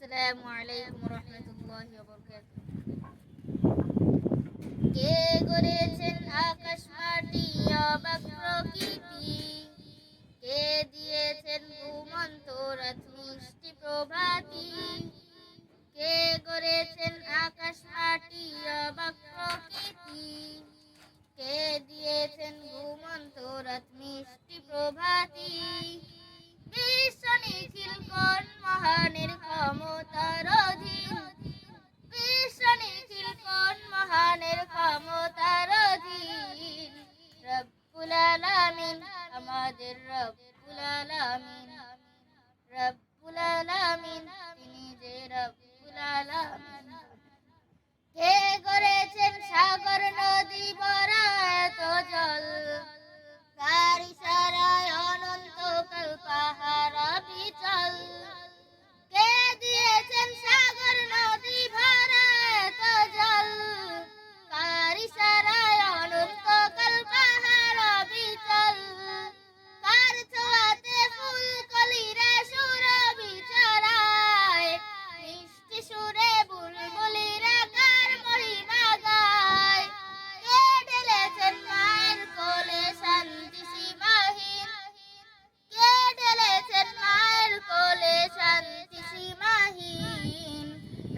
আসসালামু আলাইকুম রহমতুল্লাহি ওয়া বারাকাতুহু। কে গড়েছেন আকাশ মাটি অবাক প্রকৃতি? কে দিয়েছেন ঘুমন্ত রাত মিষ্টি প্রভাতি? কে গড়েছেন আকাশ মাটি অবাক প্রকৃতি? কে দিয়েছেন ঘুমন্ত রাত মিষ্টি প্রভাতি? আলামিন, আমাদের রব্বুল আলামিন রব্বুল আলামিন তিনি যে রব্বুল আলামিন। কে করেছেন সাগর নদী ভরা এত জল? তার ইশারায় অনন্তকাল পাহাড়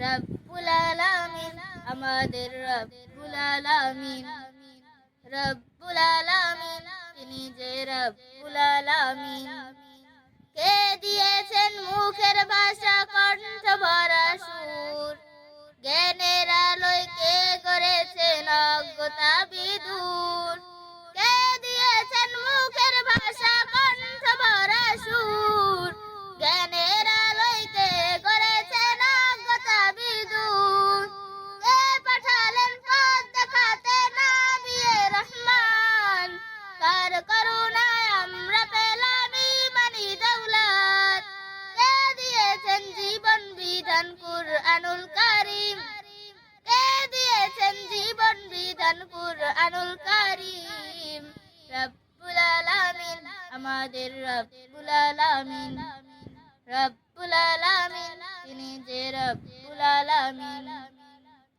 রব্বুল আলামিন আমাদের রব্বুল আলামিন। রব্বুল আলামিন তিনি যে রব্বুল আলামিন। অজ্ঞতা কুরআনুল কারীম। রব্বুল আলামিন, আমাদের রব্বুল আলামিন। রব্বুল আলামিন, তিনি যে রব্বুল আলামিন।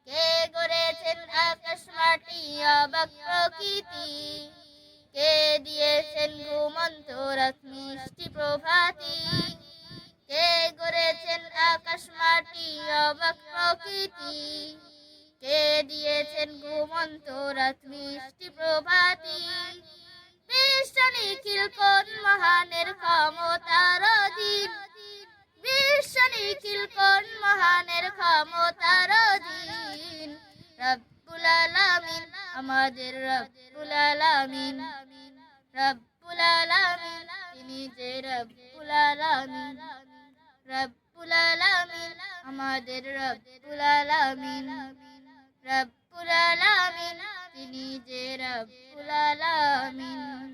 কে গড়েছেন আকাশ মাটি, অবাক প্রকৃতি? কে দিয়েছেন ঘুমন্ত রাত, মিষ্টি প্রভাতি? কে গড়েছেন আকাশ মাটি, অবাক প্রকৃতি? কে দিয়েছেন ঘুমন্ত রাত মিষ্টি প্রভাতি? বিশ্ব নিখিল কোন মহানের ক্ষমতার অধীন? বিশ্ব নিখিল কোন মহানের ক্ষমতার অধীন? রব্বুল আলামিন, আমাদের রব্বুল আলামিন। রব্বুল আলামিন, তিনি যে রব্বুল আলামিন। রব্বুল আলামিন, আমাদের রব্বুল আলামিন। রব্বুল আলামিন।